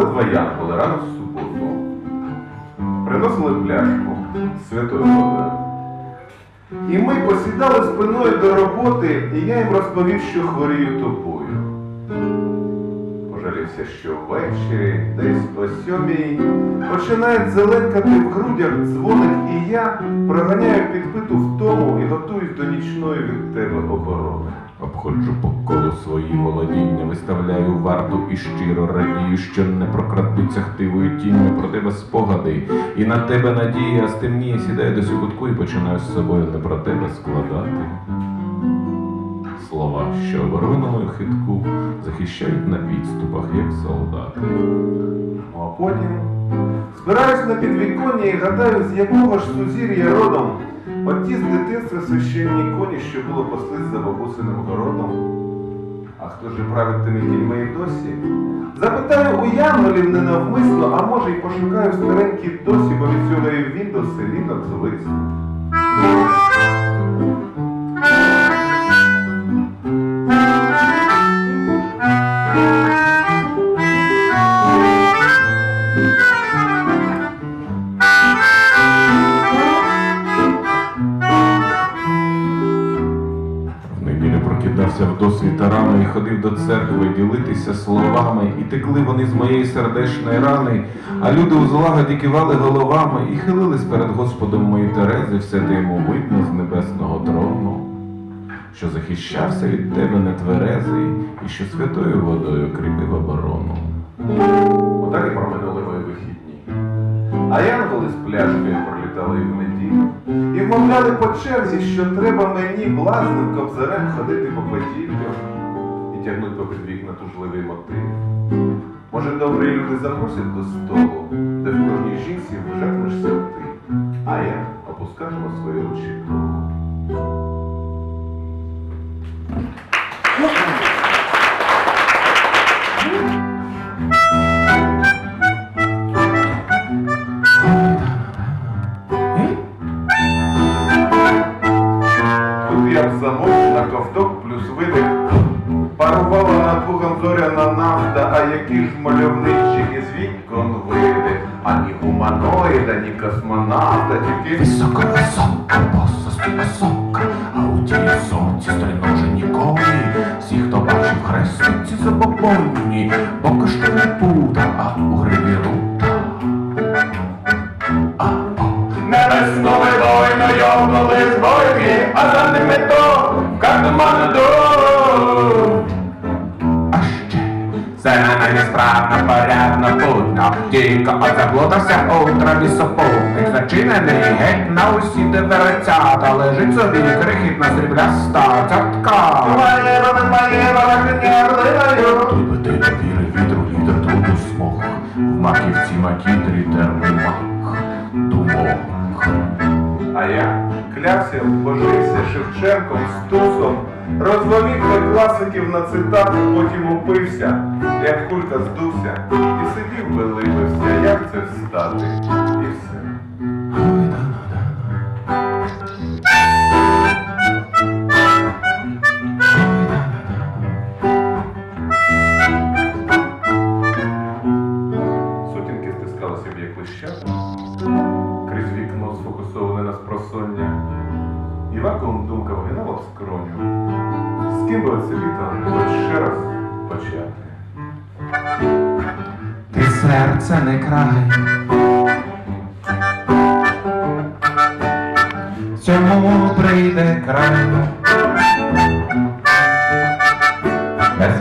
янголи рано в суботу. Приносили пляшку з святою водою. І ми посідали спиною до роботи, і я їм розповів, що хворію тобою. Пожалівся, що ввечері, десь о сьомій, починає зеленкати в грудях дзвоник, і я проганяю підпиту втому і готуюсь до нічної від тебе оборони. Обходжу по колу свої володіння, виставляю варту і щиро радію, що не прокрадуться хтивою тінню про тебе спогади, і на тебе надія, стемніє, сідаю до сюкутку і починаю з собою не про тебе складати. Слова, що оборону хитку, захищають на підступах, як солдати. Ну а потім збираюсь на підвіконня і гадаю, з якого ж сузір'я родом оті з дитинства священні коні, що було паслись за бабусиним городом. А хто ж тими дітьми і досі? Запитаю у янголів ненавмисно, а може й пошукаю старенькі досі, бо від цього і він до селінок звис. Ходив до церкви ділитися словами, і текли вони з моєї сердечної рани, а люди у злагоді кивали головами і хилились перед Господом мої Терези, все те йому видно з небесного трону, що захищався від тебе нетверезий, і що святою водою кріпив оборону. Отак і проминули мої вихідні. А янголи з пляшкою пролітали в неділю. І вмовляли по черзі, що треба мені блазним кобзарем ходити по поділлю тягнуть попід вікна тужливий мотив. Може, добрі люди запросять до столу, де в кожній жінці вжернешся ти, а я опускатиму свої очі лугом зоряна нафта, а які ж мальовничі із вікон види. Ані гуманоїда, ні космонавта, тільки Висока, висока, посости висока, а у тій сонці стриножені коні. Всі, хто бачив хрестиці забобонні, поки що не пута, а у гриві рута. А, о, Небесною войною були збройні, а за ними Зелена несправна, порядна, путна, тільки от заплутався у траві сопутник, зачинений геть на усі дверцята, лежить собі крихітна срібляста цятка. Той би ти довірив вітру лідер труду смог, в маківці макітрі термін мак, думок. А я клявся, божився Шевченком, Стусом, розвалив для класиків на цитати, потім упився, як кулька здувся, і сидів вилибився, як це встати, і все. Сутінки стискалися в як лищата, крізь вікно сфокусоване на спросоння, і вакуум думка вгинала в скроню. З ким би це літо хоч ще раз почати. Ти серце не край. Цьому прийде край. Без